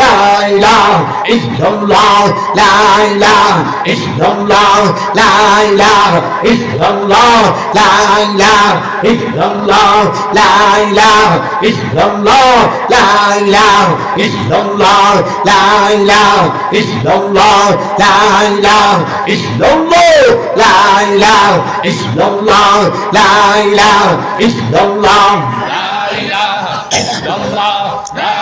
লাইলা ইল্লাল্লাহ লাইলা ইল্লাল্লাহ লাইলা ইল্লাল্লাহ লাইলা ইল্লাল্লাহ লাইলা ইল্লাল্লাহ লাইলা ইল্লাল্লাহ লাইলা ইল্লাল্লাহ লাইলা ইল্লাল্লাহ লাইলা ইল্লাল্লাহ লাইলা ইল্লাল্লাহ লাইলা ইল্লাল্লাহ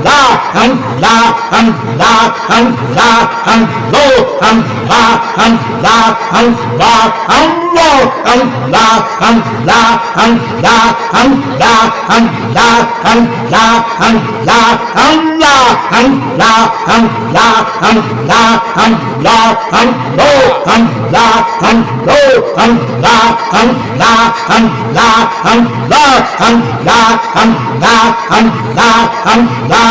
la an la an la an la an lo an la an la an la an lo an la an la an la an la an la an la an la an la an la an la an la an la an lo an la an lo an la an la an la an la an la an la an la an la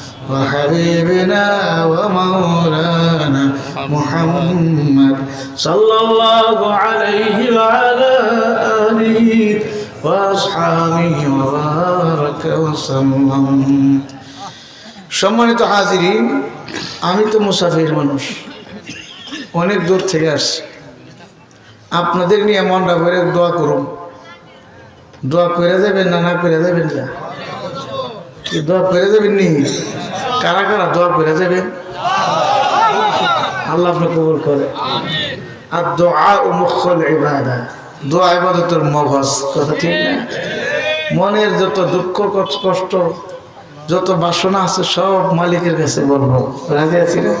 وحبيبنا ومولانا محمد صلى الله عليه وعلى آله وأصحابه وبارك وسلم সম্মানিত হাজিরিন আমি তো মুসাফির মানুষ অনেক দূর থেকে আসছি আপনাদের নিয়ে মনটা করে দোয়া করুন দোয়া করে দেবেন না না করে দেবেন না কি, দোয়া করে যাবেন নি? কারা কারা দোয়া করে যাবেন? আল্লাহ আপনি কবুল করে। আর দোয়া ও মুখল ইবাদা। দোয়া ইবাদতের মগজ, কথা ঠিক না? মনের যত দুঃখ, কষ্ট, যত বাসনা আছে, সব মালিকের কাছে বলব। রাজি আছি না?